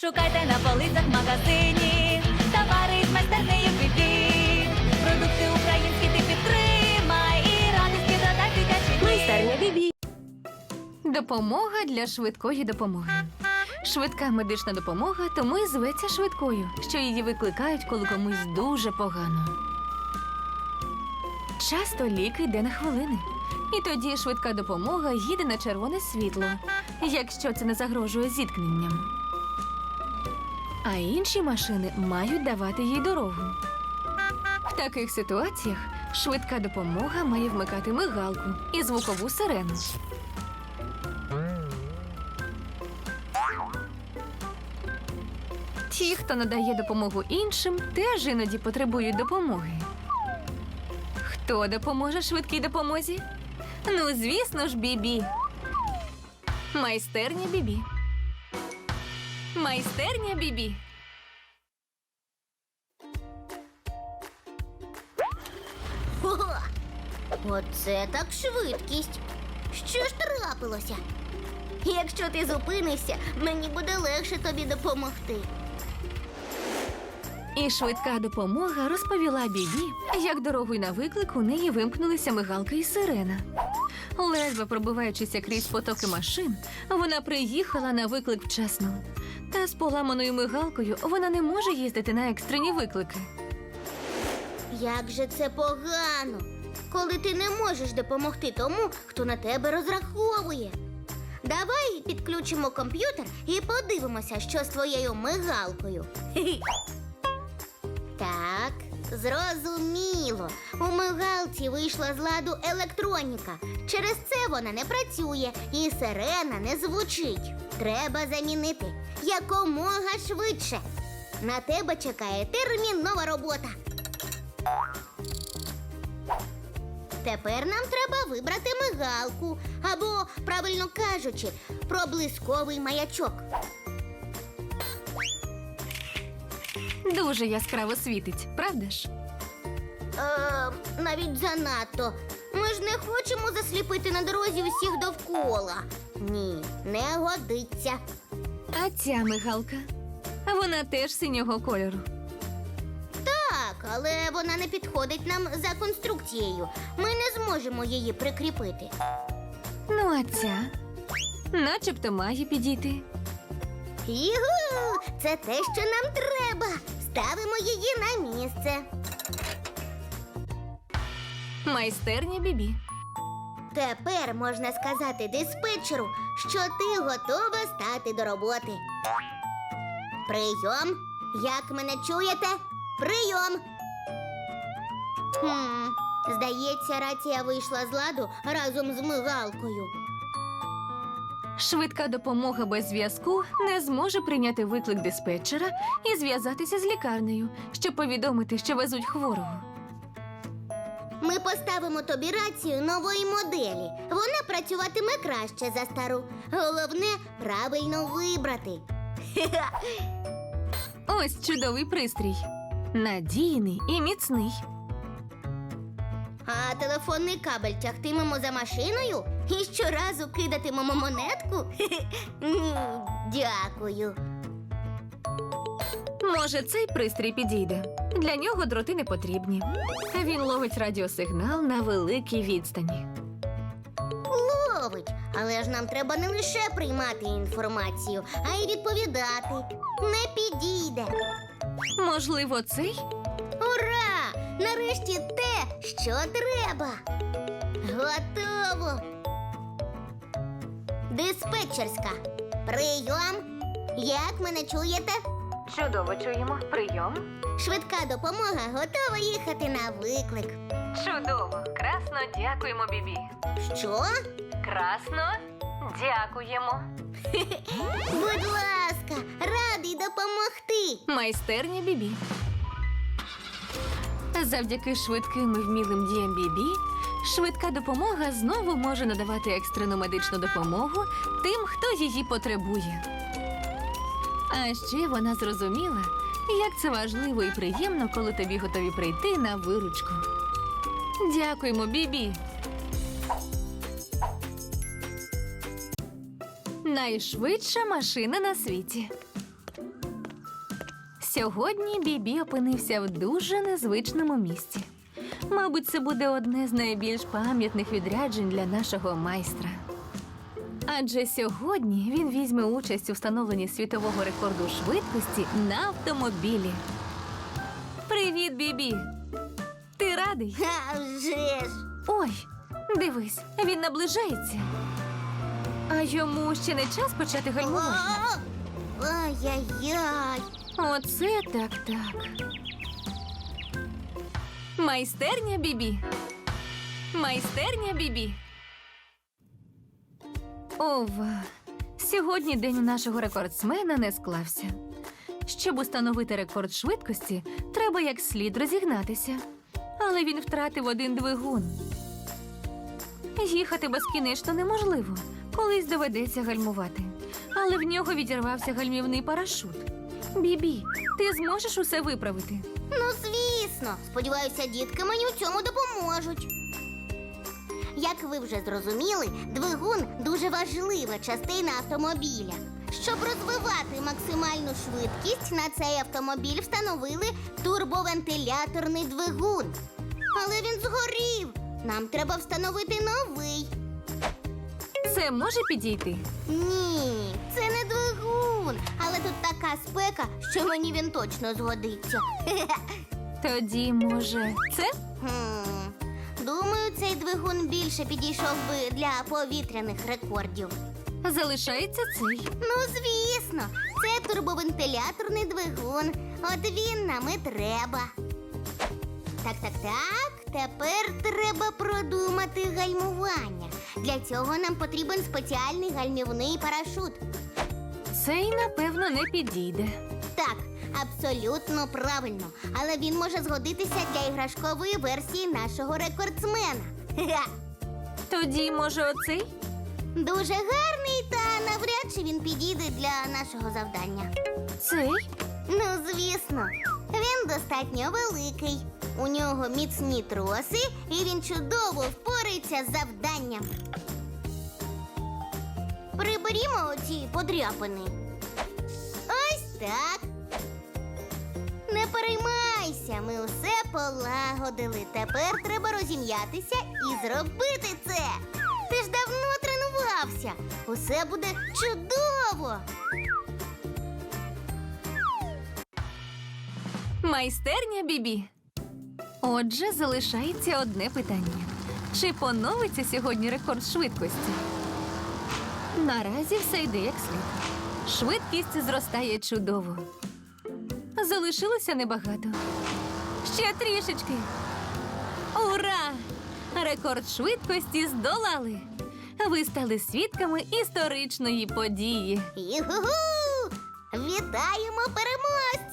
Шукайте на полицях в магазині, товари з майстернею бібі. Продукти українські ти підтримай і радості додай дитячий Майстерня Бібі. Допомога для швидкої допомоги. Швидка медична допомога тому і зветься швидкою, що її викликають, коли комусь дуже погано. Часто лік йде на хвилини. І тоді швидка допомога їде на червоне світло, якщо це не загрожує зіткненням. А інші машини мають давати їй дорогу. В таких ситуаціях швидка допомога має вмикати мигалку і звукову сирену. Ті, хто надає допомогу іншим, теж іноді потребують допомоги. Хто допоможе швидкій допомозі? Ну, звісно ж, Бібі. Майстерня Бібі. Майстерня Бібі. Ого! Оце так швидкість. Що ж трапилося? Якщо ти зупинишся, мені буде легше тобі допомогти. І швидка допомога розповіла Бібі, як дорогою на виклик у неї вимкнулися мигалка і сирена. Ледве пробиваючися крізь потоки машин, вона приїхала на виклик вчасно. Та з поламаною мигалкою вона не може їздити на екстрені виклики. Як же це погано, коли ти не можеш допомогти тому, хто на тебе розраховує. Давай підключимо комп'ютер і подивимося, що з твоєю мигалкою. Хе-хе. Зрозуміло. У мигалці вийшла з ладу електроніка. Через це вона не працює і сирена не звучить. Треба замінити якомога швидше. На тебе чекає термінова робота. Тепер нам треба вибрати мигалку або, правильно кажучи, проблисковий маячок. Дуже яскраво світить, правда ж? Е, навіть занадто. Ми ж не хочемо засліпити на дорозі усіх довкола. Ні, не годиться. А ця мигалка. Вона теж синього кольору. Так, але вона не підходить нам за конструкцією. Ми не зможемо її прикріпити. Ну, а ця, начебто, має підійти. Югу! Це те, що нам треба. Ставимо її на місце. Майстерня Бібі. Тепер можна сказати диспетчеру, що ти готова стати до роботи. Прийом. Як мене чуєте? Прийом. Хм, здається, рація вийшла з ладу разом з мигалкою. Швидка допомога без зв'язку не зможе прийняти виклик диспетчера і зв'язатися з лікарнею, щоб повідомити, що везуть хворого. Ми поставимо тобі рацію нової моделі. Вона працюватиме краще за стару. Головне правильно вибрати. Ось чудовий пристрій. Надійний і міцний. А телефонний кабель тягтимемо за машиною і щоразу кидатимемо монетку? Ні, дякую. Може, цей пристрій підійде. Для нього дроти не потрібні. Він ловить радіосигнал на великій відстані. Ловить, але ж нам треба не лише приймати інформацію, а й відповідати. Не підійде. Можливо, цей? Нарешті те, що треба. Готово. Диспетчерська. Прийом. Як мене чуєте? Чудово чуємо. Прийом. Швидка допомога готова їхати на виклик. Чудово. Красно дякуємо, Бібі. Що? Красно дякуємо. Будь ласка, радий допомогти. Майстерня Бібі. Завдяки швидким і вмілим діям Бібі, швидка допомога знову може надавати екстрену медичну допомогу тим, хто її потребує. А ще вона зрозуміла, як це важливо і приємно, коли тобі готові прийти на виручку. Дякуємо, Бібі. Найшвидша машина на світі. Сьогодні Бібі опинився в дуже незвичному місці. Мабуть, це буде одне з найбільш пам'ятних відряджень для нашого майстра. Адже сьогодні він візьме участь у встановленні світового рекорду швидкості на автомобілі. Привіт, Бібі! Ти радий? А вже ж. Ой, дивись, він наближається. А йому ще не час почати гальмувати. Ай-яй-яй. Оце так так. Майстерня Бібі. Майстерня Бібі. Ова. Сьогодні день нашого рекордсмена не склався. Щоб установити рекорд швидкості, треба як слід розігнатися. Але він втратив один двигун. Їхати безкінечно неможливо. Колись доведеться гальмувати. Але в нього відірвався гальмівний парашут. Бібі, ти зможеш усе виправити? Ну, звісно. Сподіваюся, дітки мені у цьому допоможуть. Як ви вже зрозуміли, двигун дуже важлива частина автомобіля. Щоб розвивати максимальну швидкість, на цей автомобіль встановили турбовентиляторний двигун. Але він згорів. Нам треба встановити новий. Це може підійти? Ні, це не двигун. Але тут така спека, що мені він точно згодиться. Тоді, може, це? Хм. Думаю, цей двигун більше підійшов би для повітряних рекордів. Залишається цей. Ну, звісно, це турбовентиляторний двигун. От він нам і треба. Так, так, так. Тепер треба продумати гальмування. Для цього нам потрібен спеціальний гальмівний парашут. Цей, напевно, не підійде. Так, абсолютно правильно. Але він може згодитися для іграшкової версії нашого рекордсмена. Тоді, може, оцей? Дуже гарний, та навряд чи він підійде для нашого завдання. Цей? Ну, звісно, він достатньо великий. У нього міцні троси, і він чудово впорається з завданням. Приберімо оці подряпини. Ось так. Не переймайся, ми усе полагодили. Тепер треба розім'ятися і зробити це. Ти ж давно тренувався. Усе буде чудово. Майстерня Бібі. Отже, залишається одне питання: чи поновиться сьогодні рекорд швидкості? Наразі все йде як слід. Швидкість зростає чудово. Залишилося небагато. Ще трішечки. Ура! Рекорд швидкості здолали. Ви стали свідками історичної події. Юху! Вітаємо переможця!